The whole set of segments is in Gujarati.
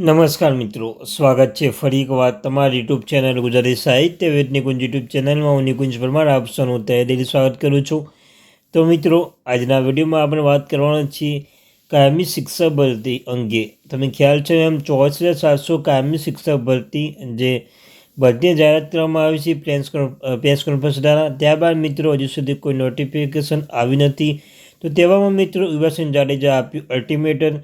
નમસ્કાર મિત્રો, સ્વાગત છે ફરી એક વાત તમારી યુટ્યુબ ચેનલ ગુજરાતી સાહિત્ય વેદની કુંજ યુટ્યુબ ચેનલમાં હું નિકુંજ પરમાર, આપ સૌનું તહે સ્વાગત કરું છું. તો મિત્રો, આજના વિડીયોમાં આપણે વાત કરવાના છીએ કાયમી શિક્ષક ભરતી અંગે. તમે ખ્યાલ છે એમ ચોવીસ હજાર સાતસો કાયમી શિક્ષક ભરતી જે ભરતીની જાહેરાત કરવામાં આવી છે પ્રેસ પ્રેસ કોન્ફરન્સ દ્વારા. ત્યારબાદ મિત્રો, હજુ સુધી કોઈ નોટિફિકેશન આવી નથી. તો તેવામાં મિત્રો, યુવાસન જાડેજા આપ્યું અલ્ટિમેટમ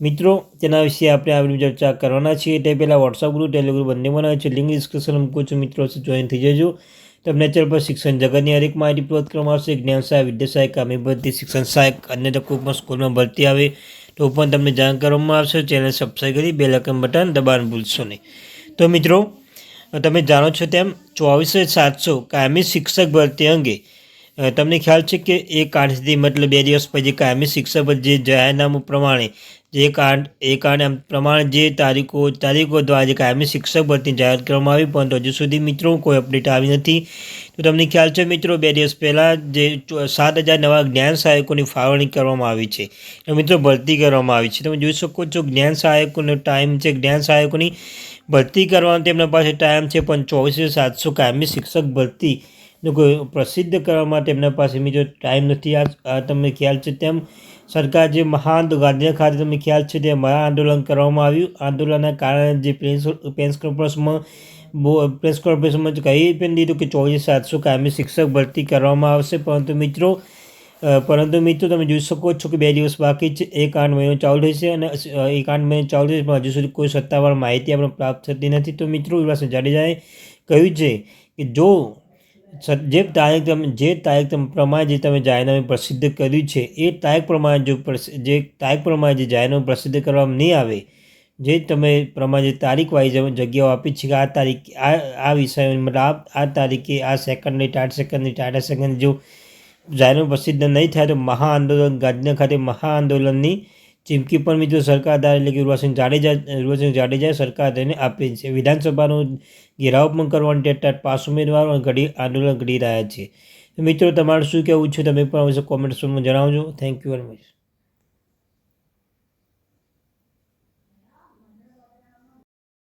મિત્રો, તેના વિશે આપણે આ વીડિયો ચર્ચા કરવાના છીએ. તે પહેલાં વોટ્સઅપ ગ્રુપ ટેલિગ્રુપ બંને બનાવે છે. લિંક ડિસ્ક્રિપ્શન મૂકું છું. મિત્રો જોઈન થઈ જજો. તમને ચેનલ પર શિક્ષણ જગતની હરેક માહિતી પ્રાપ્ત કરવામાં આવશે. જ્ઞાન સહાય, વિદ્યા સહાય કામી ભરતી શિક્ષણ સહાયક અન્ય તો કોઈ પણ સ્કૂલમાં ભરતી આવે તો પણ તમને જાણ કરવામાં આવશે. ચેનલ સબસ્ક્રાઈબ કરી બે લકમ બટન દબાણ ભૂલશો નહીં. તો મિત્રો, તમે જાણો છો તેમ, ચોવીસો સાતસો કાયમી શિક્ષક ભરતી અંગે તમને ખ્યાલ છે કે એક આઠથી મતલબ બે દિવસ પછી કાયમી શિક્ષક જે જાહેરનામું પ્રમાણે, જે કાર્ડ એ કાર્ડ પ્રમાણે જે તારીખો તારીખો દ્વારા જે કાયમી શિક્ષક ભરતી જાહેર કરવામાં આવી પરંતુ હજુ સુધી મિત્રો કોઈ અપડેટ આવી નથી. તો તમને ખ્યાલ છે મિત્રો, બે દિવસ પહેલાં જે સાત હજાર નવા જ્ઞાન સહાયકોની ફાળવણી કરવામાં આવી છે. તો મિત્રો, ભરતી કરવામાં આવી છે. તમે જોઈ શકો છો, જ્ઞાન સહાયકોનો ટાઈમ છે. જ્ઞાન સહાયકોની ભરતી કરવાનો તેમના પાસે ટાઈમ છે, પણ ચોવીસ સાતસો કાયમી શિક્ષક ભરતી પ્રસિદ્ધ કરવા માટે એમના પાસે બીજો ટાઈમ નથી, આ તમને ખ્યાલ છે તેમ સરકાર જે મહાન ગાંધીનગર ખાતે તમને ખ્યાલ છે તે મહા આંદોલન કરવામાં આવ્યું. આંદોલનના કારણે જે પ્રેસ પ્રેસ કોન્ફરન્સમાં પ્રેસ કોન્ફરન્સમાં કહી પણ દીધું કે ચોવીસ સાતસો કાયમી શિક્ષક ભરતી કરવામાં આવશે. પરંતુ મિત્રો પરંતુ મિત્રો તમે જોઈ શકો છો કે બે દિવસ બાકી છે. એક આઠ મહિનો ચાલુ રહેશે અને એક આઠ મહિનો ચાલુ રહેશે, પણ હજુ સુધી કોઈ સત્તાવાર માહિતી આપણે પ્રાપ્ત થતી નથી. તો મિત્રો યુવરાજ જાડેજાએ કહ્યું છે કે જો જે તારીખ તમે, જે તારીખ તમે પ્રમાણે જે તમે જાહેરનામું પ્રસિદ્ધ કર્યું છે, એ તારીખ પ્રમાણે જો જે તારીખ પ્રમાણે જે જાહેરનામું પ્રસિદ્ધ કરવામાં નહીં આવે, જે તમે પ્રમાણે જે તારીખ વાઇઝ જગ્યાઓ આપી છે કે આ તારીખ, આ આ વિષય મતલબ આ તારીખે, આ સેકન્ડની આઠ સેકન્ડની ટાટા સેકન્ડ જો જાહેરનામું પ્રસિદ્ધ નહીં થાય તો મહા આંદોલન, ગાંધીનગર ખાતે મહા આંદોલનની ચીમકી પણ મિત્રો સરકાર દ્વારા એટલે કે યુવરાજસિંહ જાડેજા યુવરાજસિંહ જાડેજાએ સરકાર તેને આપી છે. વિધાનસભાનું ઘેરાવ પણ કરવાની ટેટાટ પાસ ઉમેદવારો ઘડી, આંદોલન ઘડી રહ્યા છે. મિત્રો, તમારું શું કહેવું છે? તમે પણ વિશે કોમેન્ટ બોક્સમાં જણાવજો. Thank you very much